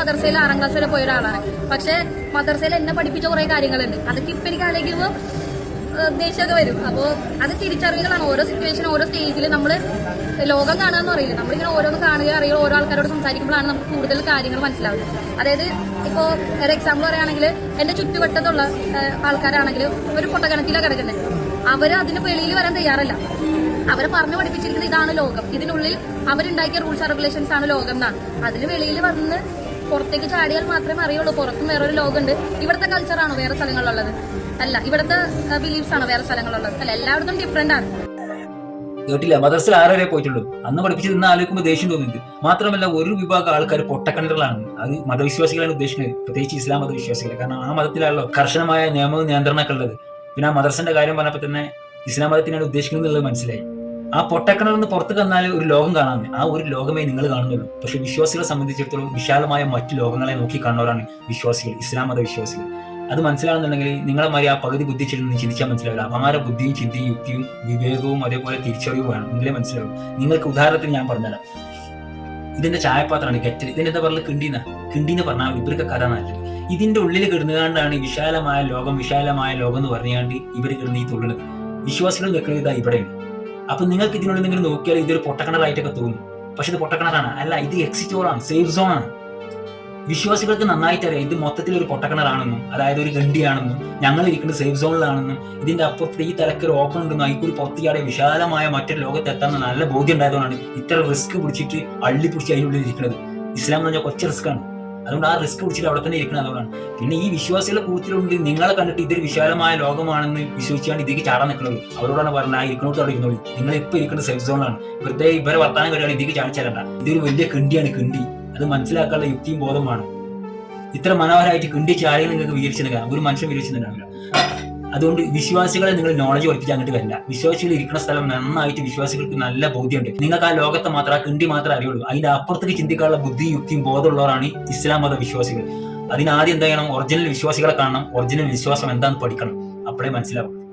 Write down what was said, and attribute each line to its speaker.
Speaker 1: മദർസയിൽ ആറാം ക്ലാസ് വരെ പോയ ഒരാളാണ് പക്ഷെ മദർസയിൽ എന്നെ പഠിപ്പിച്ച കുറെ കാര്യങ്ങളുണ്ട്. അതൊക്കെ ഇപ്പൊ എനിക്ക് ആലോചിക്കുമ്പോൾ ദേഷ്യമൊക്കെ വരും. അപ്പോൾ അത് തിരിച്ചറിവുകളാണ് ഓരോ സിറ്റുവേഷൻ ഓരോ സ്റ്റേജിൽ നമ്മൾ ലോകം കാണുക പറയില്ല. നമ്മളിങ്ങനെ ഓരോന്ന് കാണുകയും അറിയുക ഓരോ ആൾക്കാരോട് സംസാരിക്കുമ്പോഴാണ് നമുക്ക് കൂടുതൽ കാര്യങ്ങൾ മനസ്സിലാവുന്നത്. അതായത് ഇപ്പോൾ ഒരു എക്സാമ്പിൾ പറയുകയാണെങ്കിൽ എന്റെ ചുറ്റുവട്ടത്തുള്ള ആൾക്കാരാണെങ്കിൽ ഒരു പൊട്ടകണത്തിലാണ് കിടക്കുന്നത് അവർ അതിന് വെളിയിൽ വരാൻ തയ്യാറല്ല. അവരെ പറഞ്ഞു പഠിപ്പിച്ചിരിക്കുന്നത് ഇതാണ് ലോകം. ഇതിനുള്ളിൽ അവരുണ്ടാക്കിയ റൂൾസ് ആൻഡ് റെഗുലേഷൻസ് ആണ് ലോകം എന്നാണ്. അതിന് വെളിയിൽ വന്ന് പുറത്തേക്ക് ചാടിയാൽ മാത്രമേ അറിയുള്ളൂ. പുറത്തും വേറൊരു ലോകമുണ്ട്. ഇവിടുത്തെ കൾച്ചറാണോ വേറെ സ്ഥലങ്ങളിലുള്ളത്? അല്ല ഇവിടുത്തെ ബിലീഫ്സ് ആണോ വേറെ സ്ഥലങ്ങളുള്ളത് അല്ല എല്ലായിടത്തും ഡിഫറെന്റ് ആണ്.
Speaker 2: കേട്ടില്ല? മദർസിൽ ആറ് വരെ പോയിട്ടുള്ളൂ. അന്ന് പഠിപ്പിച്ചത് ഇന്ന് ആലോചിക്കുമ്പോൾ ദേഷ്യം തോന്നുന്നുണ്ട് മാത്രമല്ല ഒരു വിഭാഗം ആൾക്കാർ പൊട്ടക്കണ്ടകളാണ് അത് മതവിശ്വാസികളാണ് ഉദ്ദേശിക്കുന്നത്. പ്രത്യേകിച്ച് ഇസ്ലാം മതവിശ്വാസികൾ കാരണം ആ മതത്തിലാണല്ലോ കർശനമായ നിയമവും നിയന്ത്രണമൊക്കെ ഉള്ളത്. പിന്നെ ആ മദർസിന്റെ കാര്യം പറഞ്ഞപ്പോൾ തന്നെ ഇസ്ലാം മതത്തിനാണ് ഉദ്ദേശിക്കുന്നത് എന്നുള്ളത് മനസ്സിലായി. ആ പൊട്ടക്കിണറിൽ നിന്ന് പുറത്ത് കന്നാൽ ഒരു ലോകം കാണാൻ ആ ഒരു ലോകമേ നിങ്ങൾ കാണുന്നുള്ളൂ. പക്ഷെ വിശ്വാസികളെ സംബന്ധിച്ചിടത്തോളം വിശാലമായ മറ്റു ലോകങ്ങളെ നോക്കി കാണുന്നവരാണ് വിശ്വാസികൾ ഇസ്ലാം മത വിശ്വാസികൾ അത് മനസ്സിലാണെന്നുണ്ടെങ്കിൽ നിങ്ങളെ മാതിരി ആ പകുതി ബുദ്ധി ചെല്ലുന്ന ചിന്തിച്ചാൽ മനസ്സിലാവില്ല. അപാര ബുദ്ധിയും ചിന്തയും യുക്തിയും വിവേകവും അതേപോലെ തിരിച്ചറിവും വേണം. നിങ്ങളെ മനസ്സിലാവും. നിങ്ങൾക്ക് ഉദാഹരണത്തിന് ഞാൻ പറഞ്ഞുതരാം. ഇതിന്റെ ചായപാത്രമാണ് കെറ്റൽ ഇതിന്റെ എന്താ പറയുക? കിണ്ടീന കിണ്ടീന്ന് പറഞ്ഞാൽ ഇവർക്ക് കഥ നല്ലത് ഇതിന്റെ ഉള്ളിൽ കിടന്നുകൊണ്ടാണ് വിശാലമായ ലോകം വിശാലമായ ലോകം എന്ന് പറഞ്ഞുകൊണ്ട് ഇവർ കിടന്ന് ഈ തുള്ളുന്നത് വിശ്വാസികൾ നിൽക്കുന്നത് ഇതാ ഇവിടെയാണ്. അപ്പൊ നിങ്ങൾക്ക് ഇതിനുള്ളിൽ നിങ്ങൾ നോക്കിയാൽ ഇതൊരു പൊട്ടക്കിണറായിട്ടൊക്കെ തോന്നും. പക്ഷെ ഇത് പൊട്ടക്കിണറാണ് അല്ല ഇത് എക്സിറ്റ് ഹോളാണ് സേഫ് സോൺ ആണ്. വിശ്വാസികൾക്ക് നന്നായിട്ട് അറിയാം ഇത് മൊത്തത്തിൽ ഒരു പൊട്ടക്കിണറാണെന്നും അതായത് ഒരു ഗണ്ടിയാണെന്നും ഞങ്ങൾ ഇരിക്കുന്നത് സേഫ് സോണിലാണെന്നും ഇതിന്റെ അപ്പുറത്ത് ഈ തലക്കൊരു ഓപ്പൺ ഉണ്ടെന്നും അതിക്കൂടി പുറത്തിയാടെ വിശാലമായ മറ്റൊരു എത്താൻ നല്ല ബോധ്യം ഉണ്ടായതുകൊണ്ടാണ് ഇത്ര റിസ്ക് പിടിച്ചിട്ട് അള്ളി പിടിച്ച് അതിനുള്ളിൽ ഇരിക്കുന്നത്. ഇസ്ലാം എന്ന് പറഞ്ഞാൽ കൊച്ച ആണ്. അതുകൊണ്ട് ആ റിസ്ക് പിടിച്ചിട്ട് അവിടെ തന്നെ ഇരിക്കണം എന്നുള്ളതാണ്. പിന്നെ ഈ വിശ്വാസികളെ കൂട്ടത്തിലുണ്ട് നിങ്ങളെ കണ്ടിട്ട് ഇതൊരു വിശാലമായ ലോകമാണെന്ന് വിശ്വസിച്ചാണ് ഇതിലേക്ക് ചാടാൻ നിൽക്കുന്നത്. അവരോടാണ് പറഞ്ഞത് ആ ഇരിക്കണോട്ട് അവിടെ ഇരുന്നോളി. നിങ്ങൾ ഇപ്പൊ ഇരിക്കുന്ന സേഫ് സോണാണ് വെറുതെ ഇവരെ വർത്താനം കഴിയാണ് ഇതിലേക്ക് ചാടിച്ചാലണ്ട ഇതൊരു വലിയ കിണ്ടിയാണ് കിണ്ടി. അത് മനസ്സിലാക്കാനുള്ള യുക്തിയും ബോധമാണ് ഇത്ര മനോഹരമായിട്ട് കിണ്ടി ചാടിയാൽ നിങ്ങൾക്ക് വിവരിച്ചിട്ടുണ്ടാകും ഒരു മനുഷ്യൻ വിവരിച്ചിട്ടുണ്ടാവില്ല അതുകൊണ്ട് വിശ്വാസികളെ നിങ്ങൾ നോളജ് പഠിപ്പിച്ച് അങ്ങോട്ട് വരില്ല. വിശ്വാസികൾ ഇരിക്കുന്ന സ്ഥലം നന്നായിട്ട് വിശ്വാസികൾക്ക് നല്ല ബോധ്യമുണ്ട്. നിങ്ങൾക്ക് ആ ലോകത്തെ മാത്രം ആ കിണ്ടി മാത്രമേ അറിയുള്ളൂ. അതിന്റെ അപ്പുറത്തേക്ക് ചിന്തിക്കാനുള്ള ബുദ്ധി യുക്തിയും ബോധമുള്ളവരാണ് ഇസ്ലാം മത വിശ്വാസികൾ. അതിനാദ്യം എന്താ ചെയ്യണം? ഒറിജിനൽ വിശ്വാസികളെ കാണണം. ഒറിജിനൽ വിശ്വാസം എന്താണെന്ന് പഠിക്കണം. അപ്പോഴേ മനസ്സിലാവും.